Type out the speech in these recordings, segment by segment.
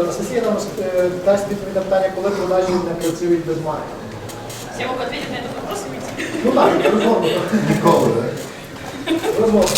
Анастасія нам е, дасть відповідь на питання, коли продажі не працюють без маркетингу. Я могу ответить на этот вопрос, видите? Ну так, розмовно. Ніколи, так? Розмовно.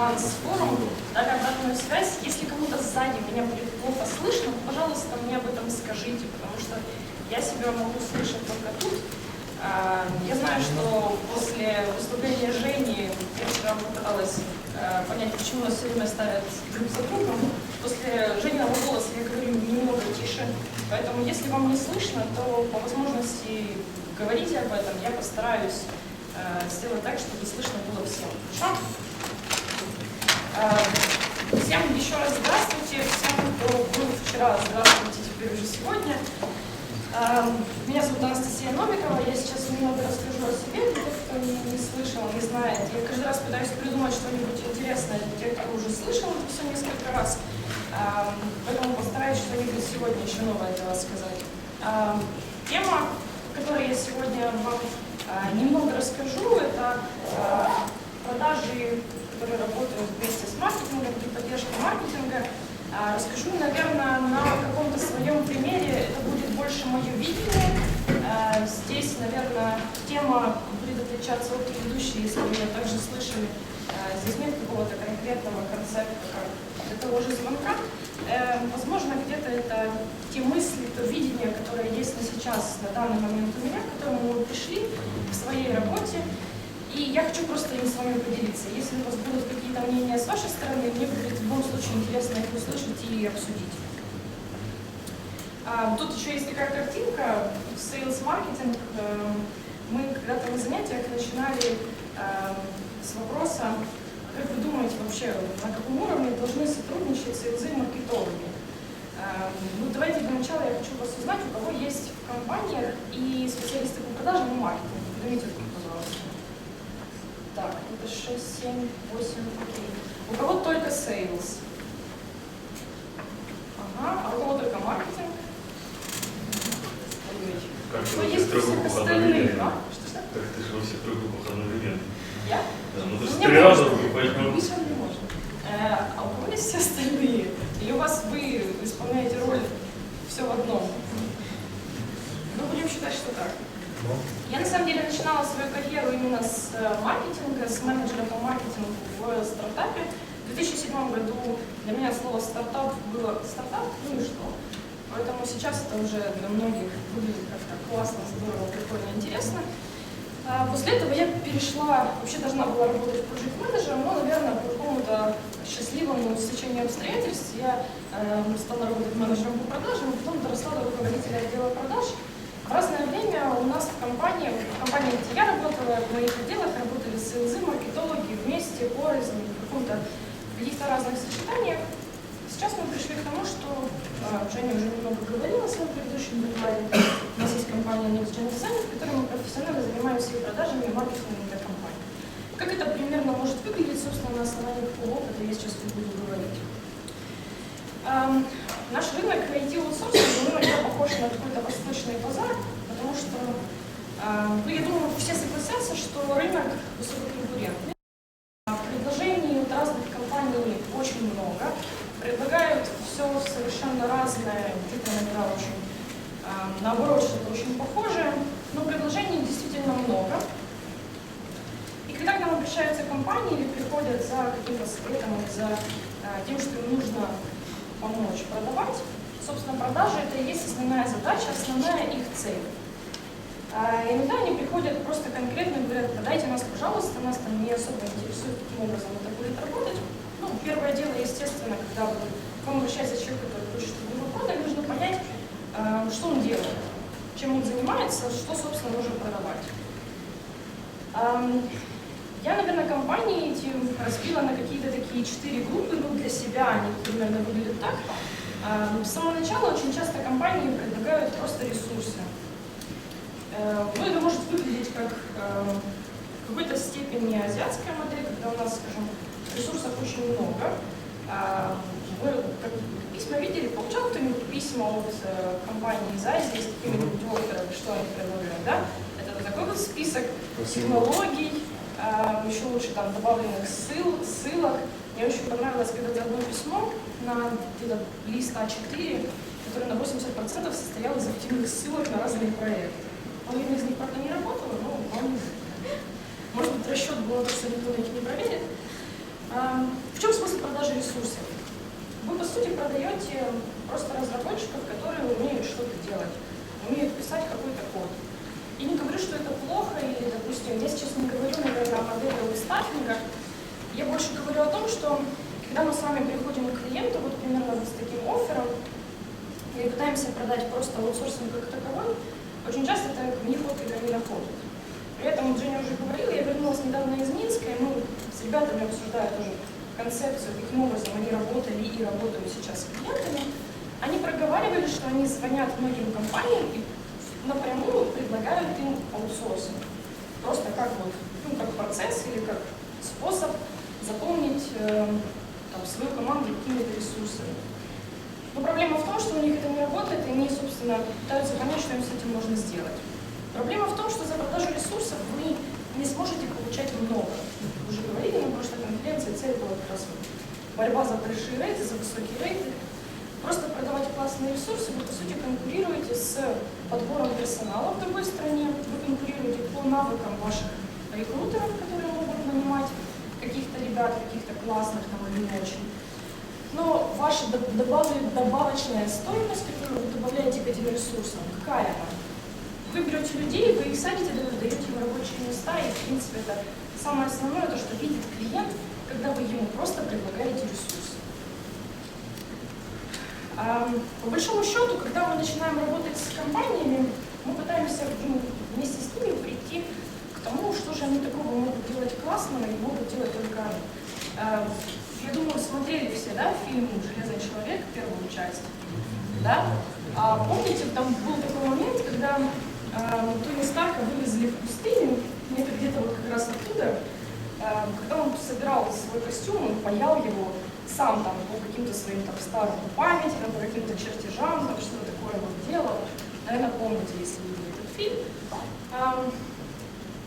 Львов фриланс форум, дали обратную связь. Если кому-то сзади меня будет плохо слышно, пожалуйста, мне об этом скажите, потому что я себя могу слышать только тут. А, Я знаю, что после выступления Жени я вчера попыталась э, понять, почему нас все время ставят друг за другом. После Жениного голоса я говорю немного тише, поэтому если вам не слышно, то по возможности говорите об этом. Я постараюсь э, сделать так, чтобы слышно было всем. Хорошо? Э, Всем еще раз здравствуйте. Всем, кто был вчера, здравствуйте теперь уже сегодня. Эм, Меня зовут Анастасия Новикова, я сейчас немного расскажу о себе, для тех, кто не, не слышал, не знает. Я каждый раз пытаюсь придумать что-нибудь интересное для тех, кто уже слышал это все несколько раз. Эм, Поэтому постараюсь что-нибудь сегодня еще новое для вас сказать. Тема, о которой я сегодня вам э, немного расскажу, это э, продажи, которые работают вместе с маркетингом, при поддержке маркетинга. А, Расскажу, наверное, на каком-то своем примере. Это будет больше мое видение. А, Здесь, наверное, тема будет отличаться от предыдущей, если вы меня также слышали. А, Здесь нет какого-то конкретного концепта, как для того же звонка. Э, Возможно, где-то это те мысли, то видение, которое есть на сейчас, на данный момент у меня, к которому мы пришли в своей работе. И я хочу просто им с вами поделиться. Если у вас будут какие-то мнения с вашей стороны, мне будет в любом случае интересно их услышать и обсудить. А, Тут еще есть такая картинка, sales маркетинг. Мы когда-то на занятиях начинали э, с вопроса, как вы думаете вообще, на каком уровне должны сотрудничать селзы и маркетологи? Э, Ну, давайте для начала я хочу вас узнать, у кого есть в компаниях и специалисты по продажам и маркетингу. Поднимите руку, пожалуйста. Так, это 6, 7, 8, окей. У кого только sales? Ага, а у кого только маркетинг? Как во есть у всех остальных, а? Что, что? Как ты же во всех трех группах одновременно? Я? Да, ну ты же Мне три раза поэтому... Вы не можно. Э, а у кого есть все остальные? Или у вас вы исполняете роль все в одном? Ну, будем считать, что так. Я на самом деле начинала свою карьеру именно с э, маркетинга, с менеджера по маркетингу в стартапе. В 2007 году для меня слово стартап было стартап, ну и что. Поэтому сейчас это уже для многих выглядит как-то классно, здорово, прикольно, интересно. А После этого я перешла, вообще должна была работать project менеджером но, наверное, по какому-то счастливому стечению обстоятельств я э, стала работать менеджером по продажам, и потом доросла до руководителя отдела продаж. В разное время у нас в компании, в компании, где я работала, в моих отделах работали селзы, маркетологи вместе, порознь, каком-то каких-то разных сочетаниях. Сейчас мы пришли к тому, что э, Женя уже немного говорила в своем предыдущем докладе. У нас есть компания Next Gen Design, в которой мы профессионально занимаемся и продажами, и маркетингом для компании. Как это примерно может выглядеть, собственно, на основании какого опыта я сейчас буду говорить. Наш рынок IT-аутсорсинга, он иногда похож на какой-то восточный базар, потому что, эм, ну, я думаю, все согласятся, что рынок высококонкурентный. А, Предложений от разных компаний очень много. Предлагают все совершенно разное, где-то иногда очень, эм, наоборот, что-то очень похожее, но предложений действительно много. И когда к нам обращаются компании или приходят за каким-то советом за э, тем, что им нужно помочь продавать, собственно, продажи это и есть основная задача, основная их цель. А иногда они приходят просто конкретно и говорят, продайте нас, пожалуйста, нас там не особо интересует, каким образом это будет работать. Ну, первое дело, естественно, когда вы, к вам обращается человек, который хочет, чтобы его продали, нужно понять, а, что он делает, чем он занимается, что, собственно, нужно продавать. Я, наверное, компании эти разбила на какие-то такие четыре группы, ну, для себя они примерно выглядят так. Ам, С самого начала очень часто компании предлагают просто ресурсы. Э, Ну, это может выглядеть как э, в какой-то степени азиатская модель, когда у нас, скажем, ресурсов очень много. А, Вы как письма видели, получал кто-нибудь письма от э, компании из Азии с какими-нибудь офферами, что они предлагают, да? Это такой вот список технологий, а, еще лучше там добавленных ссыл, ссылок. Мне очень понравилось, когда одно письмо на где-то лист А4, которое на 80% состояло из активных ссылок на разные проекты. Половина из них, правда, не работала, но вполне. Может быть, расчет был что никто их не проверит. А, В чем смысл продажи ресурсов? Вы, по сути, продаете просто разработчиков, которые умеют что-то делать, умеют писать какой-то код. И не говорю, что это плохо, или, допустим, я сейчас не говорю, наверное, о модели стаффинга, я больше говорю о том, что когда мы с вами приходим к клиенту, вот примерно с таким оффером, и пытаемся продать просто аутсорсинг как таковой, очень часто это в них отклика не находит. При этом, Женя уже говорила, я вернулась недавно из Минска, и мы с ребятами обсуждая тоже концепцию, каким образом они работали и работают сейчас с клиентами, они проговаривали, что они звонят многим компаниям и напрямую предлагают им аутсорсинг. Просто как вот, ну, как процесс или как способ заполнить э, там, свою команду какими-то ресурсами. Но проблема в том, что у них это не работает, и они, собственно, пытаются понять, что им с этим можно сделать. Проблема в том, что за продажу ресурсов вы не сможете получать много. Вы уже говорили на прошлой конференции, цель была как раз борьба за большие рейты, за высокие рейты. Просто продавать классные ресурсы, вы, по сути, конкурируете с подбором персонала в другой стране, вы конкурируете по навыкам ваших рекрутеров, которые могут нанимать каких-то ребят, каких-то классных, там, или не очень. Но ваша добавочная стоимость, которую вы добавляете к этим ресурсам, какая она? Вы берете людей, вы их садите, даете им рабочие места, и, в принципе, это самое основное, то, что видит клиент, когда вы ему просто предлагаете ресурсы. По большому счету, когда мы начинаем компаниями, мы пытаемся вместе с ними прийти к тому, что же они такого могут делать классного и могут делать только они. А, Я думаю, смотрели все, да, фильм «Железный человек», первую часть, да? А помните, там был такой момент, когда а, Тони Старка вывезли в пустыню, это где-то вот как раз оттуда, а, когда он собирал свой костюм, он паял его сам там по каким-то своим там старым памятям, по каким-то чертежам, там что такое вот делал. Наверное, помните, если видели этот фильм.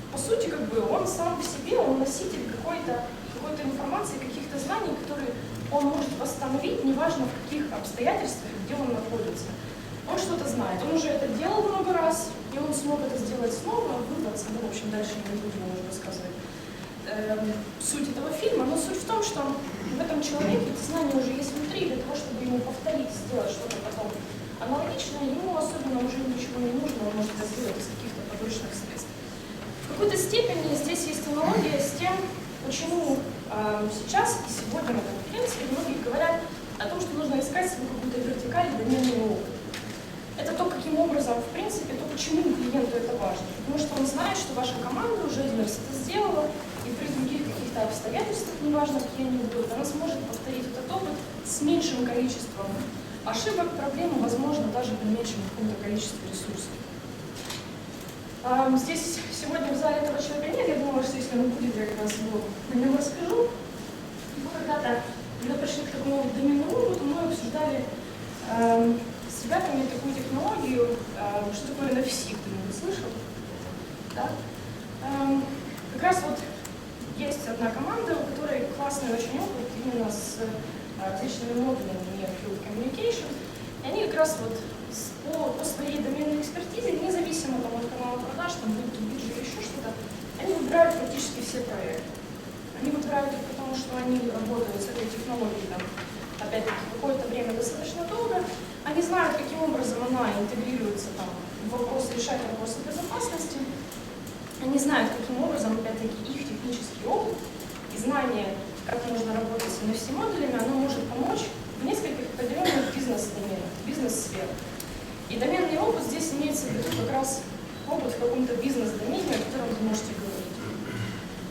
По сути, как бы он сам по себе, он носитель какой-то какой-то информации, каких-то знаний, которые он может восстановить, неважно в каких обстоятельствах, где он находится. Он что-то знает, он уже это делал много раз, и он смог это сделать снова, выбраться, ну, в общем, дальше не будем уже рассказывать эм, суть этого фильма, но суть в том, что в этом человеке это знание уже есть внутри, для того, чтобы ему повторить, сделать что-то потом аналогичное, ему особенно уже ничего не нужно, он может это сделать из каких-то подручных средств. В какой-то степени здесь есть аналогия с тем, почему э, сейчас и сегодня на конференции многие говорят о том, что нужно искать свою какую-то вертикаль доменный опыт. Это то, каким образом, в принципе, то, почему клиенту это важно. Потому что он знает, что ваша команда уже один раз это сделала, и при других каких-то обстоятельствах, неважно, какие они будут, она сможет повторить этот опыт с меньшим количеством ошибок, проблем, возможно, даже при меньшем каком-то количестве ресурсов. Ам, Здесь сегодня в зале этого человека нет, я думала, что если он будет, я как раз его на нем расскажу. Мы когда-то, когда пришли к такому опыту, мы обсуждали ам, с ребятами такую технологию, ам, что такое NFC, кто-нибудь слышал? Да? Как раз вот есть одна команда, у которой классный очень опыт именно с а, различными модулями Near Field Communication. И они как раз вот по, по своей доменной экспертизе, независимо там, от канала продаж, там, будь то биржа или еще что-то, они выбирают практически все проекты. Они выбирают их потому, что они работают с этой технологией, там, опять-таки, какое-то время достаточно долго. Они знают, каким образом она интегрируется там, вопрос, решать вопросы безопасности. Они знают, каким образом, опять-таки, их технический опыт и знание, как можно работать с NFC-модулями, оно может помочь нескольких определенных бизнес-доменах, бизнес-сферах. И доменный опыт здесь имеется в виду как раз опыт в каком-то бизнес-домене, о котором вы можете говорить.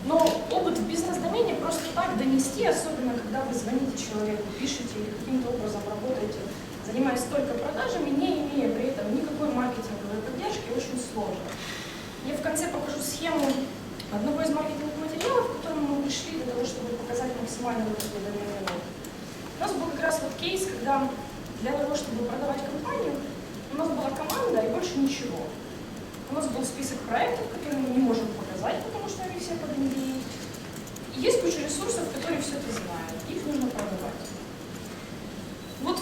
Но опыт в бизнес-домене просто так донести, особенно когда вы звоните человеку, пишете или каким-то образом работаете, занимаясь только продажами, не имея при этом никакой маркетинговой поддержки, очень сложно. Я в конце покажу схему одного из маркетинговых материалов, к которому мы пришли для того, чтобы показать максимально выгодный доменный опыт. У нас был как раз вот кейс, когда для того, чтобы продавать компанию, у нас была команда и больше ничего. У нас был список проектов, которые мы не можем показать, потому что они все под NDA. И есть куча ресурсов, которые все это знают. Их нужно продавать. Вот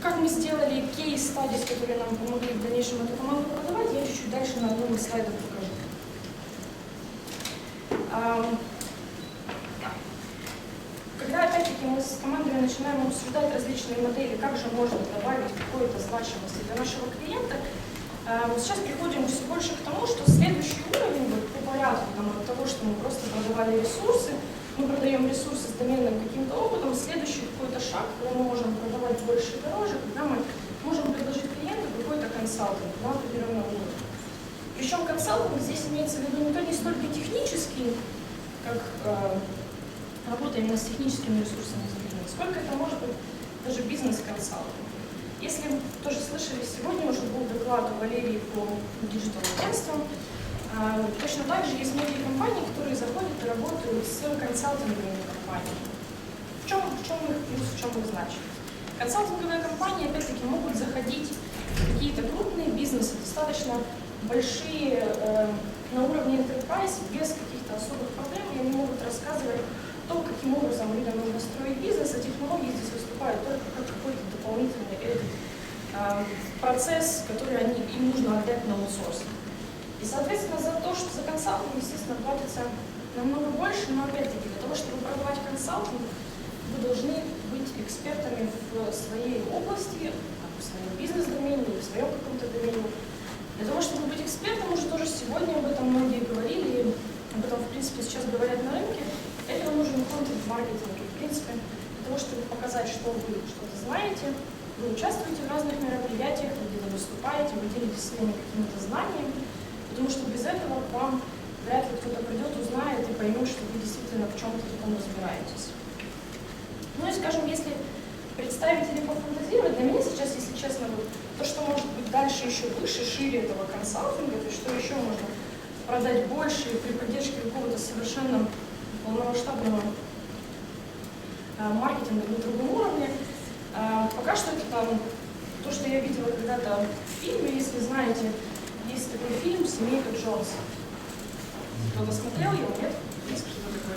как мы сделали кейс стадис, которые нам помогли в дальнейшем эту команду продавать, я чуть-чуть дальше на одном из слайдов покажу. Ам, да. Когда опять-таки мы с командами начинаем обсуждать различные модели, как же можно добавить какой-то значимости для нашего клиента, мы сейчас приходим все больше к тому, что следующий уровень вот, по порядку там, от того, что мы просто продавали ресурсы, мы продаем ресурсы с доменным каким-то опытом, следующий какой-то шаг, когда мы можем продавать больше и дороже, когда мы можем предложить клиенту какой-то консалтинг на определенном уровне. Причем консалтинг здесь имеется в виду не, то, не столько технический, как э, работа именно с техническими ресурсами сколько это может быть даже бизнес-консалтинг. Если тоже слышали, сегодня уже был доклад у Валерии по диджитал-агентствам, точно так же есть многие компании, которые заходят и работают с консалтинговыми компаниями. В чем, в чем их плюс, в чем их значимость? Консалтинговые компании, опять-таки, могут заходить в какие-то крупные бизнесы, достаточно большие э, на уровне enterprise, без каких-то особых проблем, и они могут рассказывать то, каким образом людям нужно строить бизнес, а технологии здесь выступают только как какой-то дополнительный этот, э, процесс, который они, им нужно отдать на аутсорс. И, соответственно, за то, что за консалтинг, естественно, платится намного больше, но опять-таки для того, чтобы продавать консалтинг, вы должны быть экспертами в своей области, в своем бизнес-домене, в своем каком-то домене. Для того, чтобы быть экспертом, уже тоже сегодня об этом многие говорили, об этом, в принципе, сейчас говорят на рынке, для этого нужен контент в маркетинге. В принципе, для того, чтобы показать, что вы что-то знаете, вы участвуете в разных мероприятиях, вы где-то выступаете, вы делитесь своими какими-то знаниями, потому что без этого к вам вряд ли кто-то придет, узнает и поймет, что вы действительно в чем-то таком разбираетесь. Ну и, скажем, если представить или пофантазировать, для меня сейчас, если честно, вот, то, что может быть дальше еще выше, шире этого консалтинга, то есть что еще можно продать больше при поддержке какого-то совершенно полномасштабного маркетинга на другом уровне. Э, Пока что это там то, что я видела когда-то в фильме, если знаете, есть такой фильм «Семейка Джонс». Кто-то смотрел его, нет? Есть кто-то такой?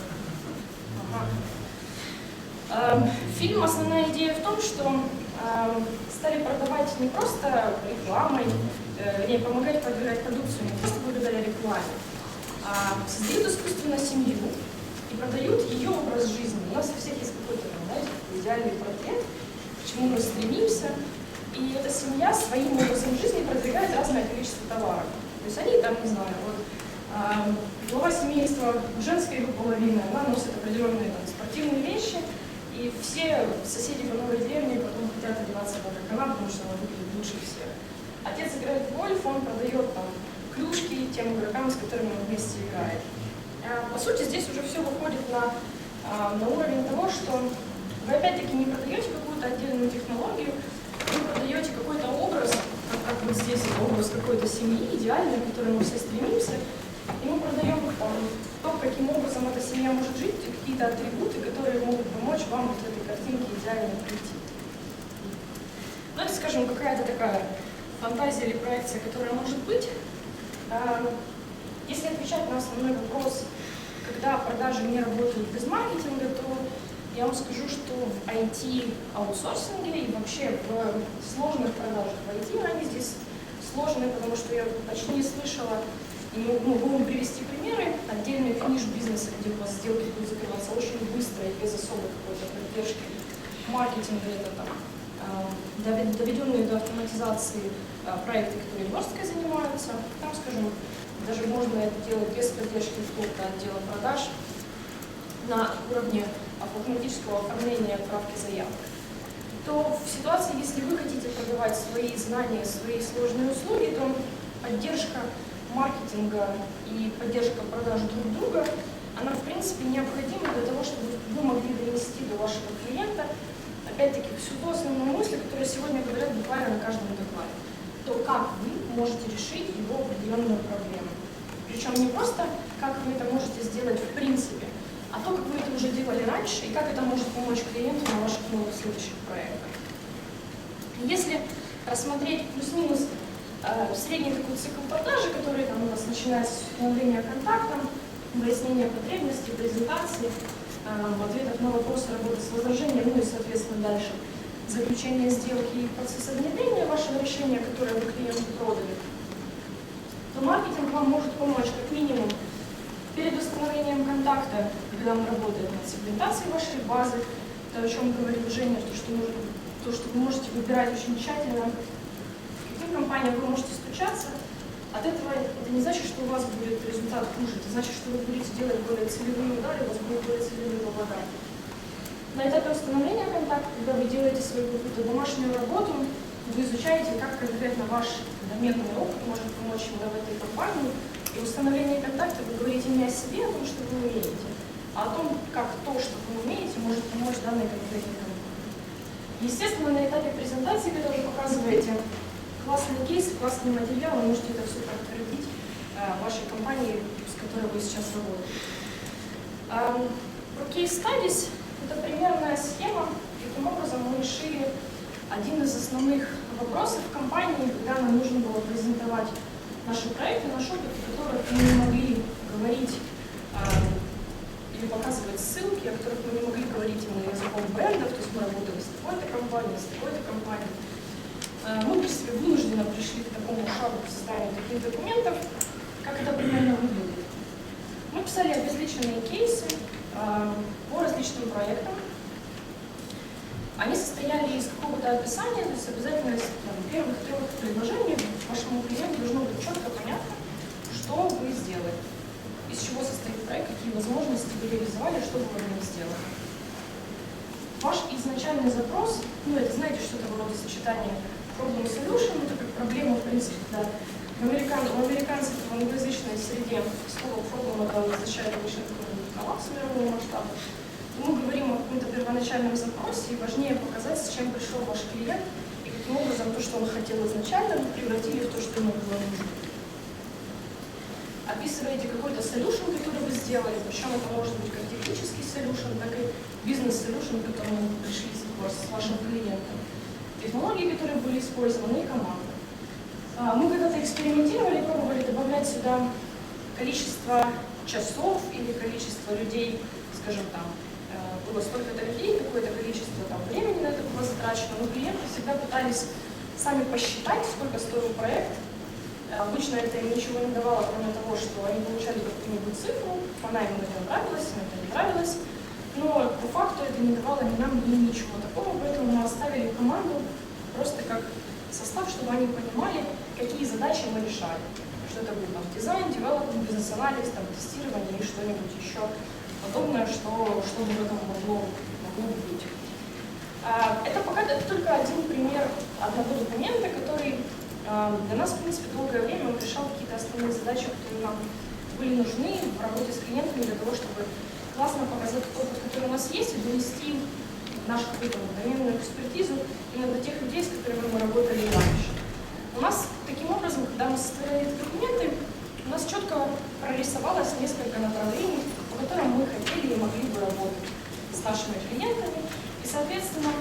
Ага. Эм, Фильм основная идея в том, что эм, стали продавать не просто рекламой, э, вернее, помогать продвигать продукцию не просто благодаря рекламе, а создают искусственно семью и продают ее образ жизни. У нас у всех есть какой-то, знаете, идеальный портрет, к чему мы стремимся, и эта семья своим образом жизни продвигает разное количество товаров. То есть они там, не знаю, вот глава семейства, женская его половина, она носит определенные там, спортивные вещи, и все соседи по новой деревне потом хотят одеваться в как она, потому что она выглядит лучше всех. Отец играет в гольф, он продает там клюшки тем игрокам, с которыми он вместе играет. А, По сути, здесь уже все выходит на, а, на уровень того, что вы опять-таки не продаете какую-то отдельную технологию, вы продаете какой-то образ, как, как вот здесь образ какой-то семьи идеальной, к которой мы все стремимся, и мы продаем там, то, каким образом эта семья может жить, какие-то атрибуты, которые могут помочь вам вот этой картинке идеально прийти. Ну, это, скажем, какая-то такая фантазия или проекция, которая может быть. А, Если отвечать на основной вопрос, когда продажи не работают без маркетинга, то я вам скажу, что в IT-аутсорсинге и вообще в сложных продажах в IT, они здесь сложные, потому что я почти не слышала, и мы могу вам привести примеры, отдельный ниш бизнеса, где у вас сделки будут закрываться очень быстро и без особой какой-то поддержки маркетинга, это там, а, доведенные до автоматизации а, проекты, которые версткой занимаются. Там, скажем, даже можно это делать без поддержки какого-то отдела продаж на уровне автоматического оформления отправки заявок то в ситуации, если вы хотите продавать свои знания, свои сложные услуги, то поддержка маркетинга и поддержка продаж друг друга, она в принципе необходима для того, чтобы вы могли донести до вашего клиента, опять-таки, всю ту основную мысль, которую сегодня говорят буквально на каждом докладе. То, как вы можете решить его определенную проблему. Причем не просто, как вы это можете сделать в принципе, а то, как вы это уже делали раньше, и как это может помочь клиенту на ваших новых следующих проектах. Если рассмотреть плюс-минус э, средний такой цикл продажи, который там у нас начинается с установления контакта, выяснения потребностей, презентации, э, ответов на вопросы работы с возражением, ну и, соответственно, дальше заключение сделки и процесса внедрения вашего решения, которое вы клиенту продали, маркетинг вам может помочь как минимум перед установлением контакта, когда он работает над сегментацией вашей базы, то, о чем говорил Женя, то, что, нужно, то, что вы можете выбирать очень тщательно, к каким компаниям вы можете стучаться, от этого это не значит, что у вас будет результат хуже, это значит, что вы будете делать более целевые удары, у вас будут более целевые возлагания. На этапе установления контакта, когда вы делаете свою какую-то домашнюю работу, вы изучаете, как конкретно ваш доменный опыт может помочь именно в этой компании, и установление контакта вы говорите не о себе, о том, что вы умеете, а о том, как то, что вы умеете, может помочь данной конкретной компании. Естественно, на этапе презентации, когда вы показываете классный кейс, классный материал, вы можете это все подтвердить э, вашей компании, с которой вы сейчас работаете. Эм, Про кейс studies это примерная схема, каким образом мы решили один из основных вопросов компании, когда нам нужно было презентовать наши проекты, наш опыт, в которых мы не могли говорить э, или показывать ссылки, о которых мы не могли говорить именно языком брендов, то есть мы работали с такой-то компанией, с такой-то компанией. Э, мы, в принципе, вынужденно пришли к такому шагу в создании таких документов, как это примерно выглядит. Мы писали обезличенные кейсы э, по различным проектам, они состояли из какого-то описания, то есть обязательно из там, первых трех предложений вашему клиенту должно быть четко понятно, что вы сделали, из чего состоит проект, какие возможности вы реализовали, что вы в нем сделали. Ваш изначальный запрос, ну это знаете, что-то вроде сочетания problem solution, это как проблема, в принципе, да. В, американ, у американцев в англоязычной среде слово problem это означает обычно коллапс мирового масштаба мы говорим о каком-то первоначальном запросе, и важнее показать, с чем пришел ваш клиент, и каким образом то, что он хотел изначально, вы превратили в то, что ему было нужно. Описываете какой-то solution, который вы сделали, причем это может быть как технический solution, так и бизнес-solution, к которому вы пришли с вашим клиентом. Технологии, которые были использованы, и команда. А, мы когда-то экспериментировали, пробовали добавлять сюда количество часов или количество людей, скажем там, было столько-то людей, какое-то количество там, времени на это было затрачено, но клиенты всегда пытались сами посчитать, сколько стоил проект. Обычно это им ничего не давало, кроме того, что они получали какую-нибудь цифру, она им это нравилась, им это не нравилось. Но по факту это не давало ни нам, ни ничего такого, поэтому мы оставили команду просто как состав, чтобы они понимали, какие задачи мы решали. Что это был там дизайн, девелопмент, бизнес-анализ, там, тестирование и что-нибудь еще подобное, что, что бы в этом могло, могло быть. А, это пока это только один пример одного документа, который а, для нас, в принципе, долгое время он решал какие-то основные задачи, которые нам были нужны в работе с клиентами для того, чтобы классно показать опыт, который у нас есть, и донести нашу какую-то доменную экспертизу именно до тех людей, с которыми мы работали раньше. У нас таким образом, когда мы составляли эти документы, у нас четко прорисовалось несколько направлений, по которым мы хотели и могли бы работать с нашими клиентами. И, соответственно,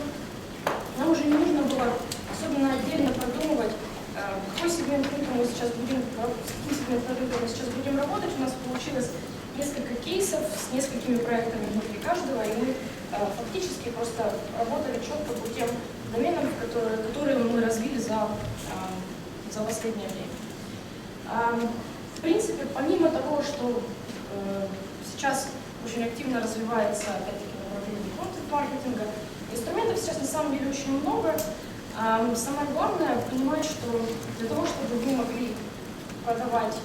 нам уже не нужно было особенно отдельно продумывать, э, какой сегмент рынка мы сейчас будем, с каким сегментом рынка мы сейчас будем работать. У нас получилось несколько кейсов с несколькими проектами внутри каждого, и мы э, фактически просто работали четко по тем доменам, которые, которые мы развили за, э, за последнее время. В принципе, помимо того, что э, сейчас очень активно развивается, опять-таки, направление контент-маркетинга, инструментов сейчас на самом деле очень много. А, Самое главное понимать, что для того, чтобы вы могли продавать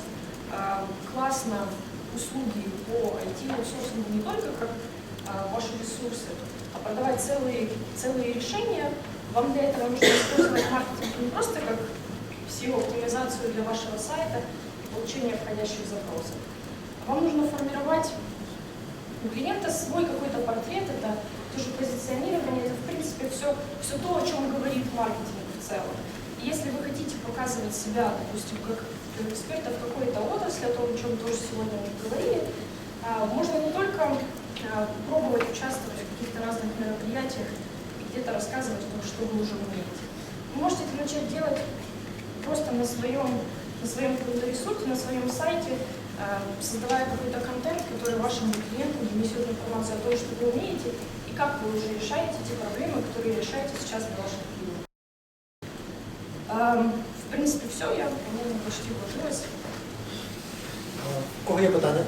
а, классно услуги по IT-аутсорсингу не только как а, ваши ресурсы, а продавать целые, целые решения, вам для этого нужно использовать маркетинг не просто как SEO-оптимизацию для вашего сайта и получение входящих запросов. Вам нужно формировать у клиента свой какой-то портрет, это тоже позиционирование, это в принципе все, все то, о чем говорит маркетинг в целом. И если вы хотите показывать себя, допустим, как эксперта в какой-то отрасли, о том, о чем тоже сегодня уже говорили, а, можно не только а, пробовать участвовать в каких-то разных мероприятиях и где-то рассказывать о том, что вы уже умеете. Вы можете это начать делать просто на своем, на своем каком-то ресурсе, на своем сайте, э, создавая какой-то контент, который вашему клиенту несет информацию о том, что вы умеете, и как вы уже решаете те проблемы, которые решаете сейчас для ваших клиентов. Эм, В принципе, все, я, по-моему, почти вложилась. Кого питання.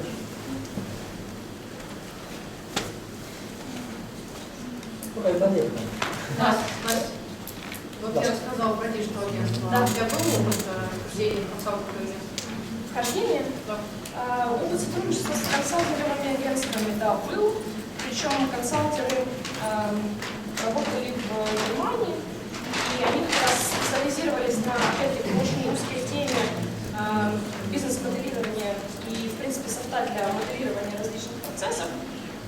Настя, Настя, вот Да. Я рассказала про диджитал агентство. Да. У тебя был опыт э, консалтинговое агентство? Вхождение. Да. А, Опыт сотрудничества с консалтинговыми агентствами, да, был. Причем консалтеры эм, работали в Германии, и они как раз специализировались на, опять-таки, очень узкой теме эм, бизнес-моделирования и, в принципе, софта для моделирования различных процессов.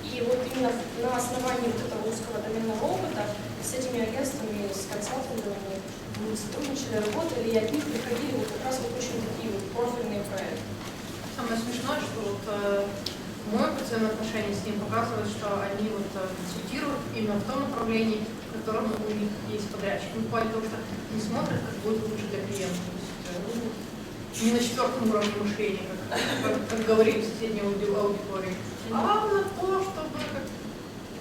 И вот именно на основании вот этого узкого доменного опыта с этими агентствами, с консалтинговыми мы сотрудничали, работали, и от них приходили вот как раз вот очень такие вот профильные проекты. Самое смешное, что вот э, мой взаимоотношение с ним показывает, что они вот э, именно в том направлении, в котором у них есть подрядчик. Ну, в плане того, что не смотрят, как будет лучше для клиента. То есть, э, ну, не на четвертом уровне мышления, как, как, как говорили в соседней ауди- аудитории, а на то, чтобы как,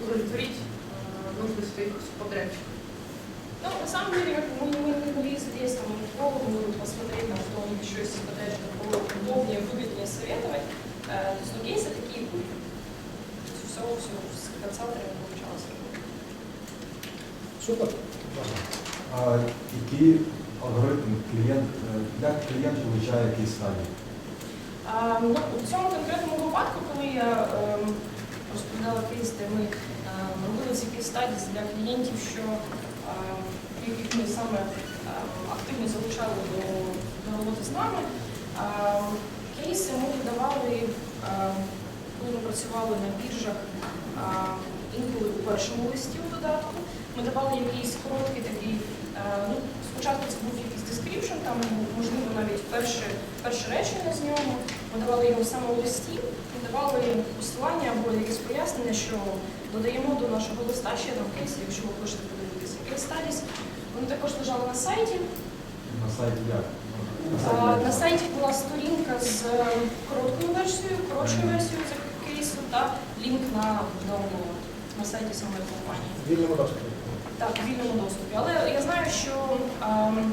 удовлетворить э, нужды своих подрядчиков. Ну, на самом деле, как мы, мы не могли задействовать маркетологу, мы вот посмотреть, там, что у них еще есть подрядчик, кого удобнее, выгоднее советовать. Э, то есть, ну, кейсы такие были. То есть, все, все с консалтерами получалось. Супер. А який алгоритм клієнт, е, як клієнт вивчає якісь стадії? А, ну, у цьому конкретному випадку, коли я ем, розповідала кейс, де ми ем, робили ці кейс стадії для клієнтів, що ем, яких ми саме ем, активно залучали до, до роботи з нами, ем, кейси ми видавали, ем, коли ми працювали на біржах, інколи у першому листі у додатку. Ми давали якийсь короткий такий, е, ну, спочатку це був якийсь description, там можливо навіть перше, перше речення з нього. Ми давали його саме у листі, ми давали посилання або якесь пояснення, що додаємо до нашого листа ще там кейси, якщо ви хочете подивитися. Кейс стадіс, вони також лежали на сайті. На сайті як? На сайті була сторінка з е, короткою версією, коротшою версією цих кейсів та лінк на download на сайті самої компанії. В вільному доступі. Так, у вільному доступі. Але я знаю, що ем,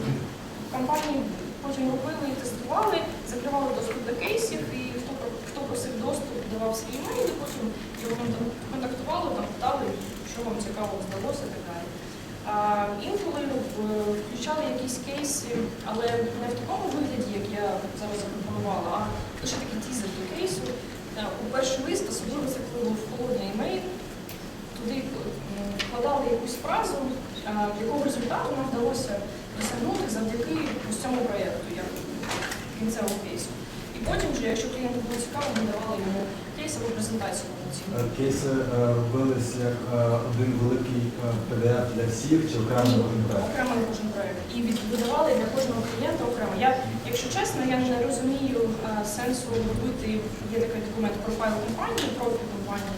компанії потім робили і тестували, закривали доступ до кейсів, і хто, хто просив доступ, давав свій емейл, і потім його контактували, там питали, що вам цікаво здалося і так далі. А, інколи е, включали якісь кейси, але не в такому вигляді, як я зараз запропонувала, а лише такий тізер до кейсу. Е, У перший лист, особливо це коли був холодний емейл, туди вкладали якусь фразу, якого результату нам вдалося досягнути завдяки ось цьому проєкту, як кінцевому кейсу. І потім, вже, якщо клієнту було цікаво, ми давали йому кейс або презентацію. Е, Кейси е, робились як е, один великий е, PDF для всіх чи окремо кожен проект? окремо на кожен проєкт. І від- видавали для кожного клієнта окремо. Я, якщо чесно, я не розумію сенсу робити, є такий документ профайл компанії, профіль компанії,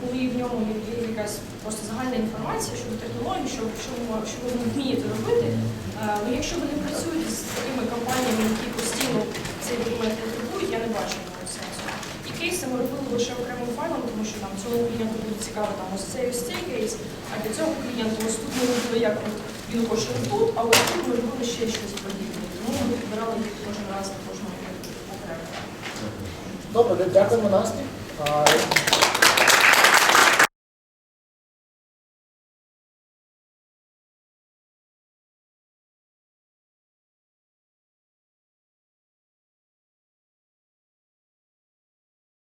коли в ньому є, якась просто загальна інформація щодо технологій, що, що, ви, що ви вмієте робити. Ну, якщо ви не працюєте з такими компаніями, які постійно цей документ потребують, я не бачу кейси ми робили лише окремим файлом, тому що там цьому клієнту буде цікаво там ось цей ось цей кейс, а для цього клієнту ось тут ми робили як він хоче тут, а ось тут ми робили ще щось подібне. Тому ми підбирали їх кожен раз на клієнта окремо. Добре, дякуємо Насті.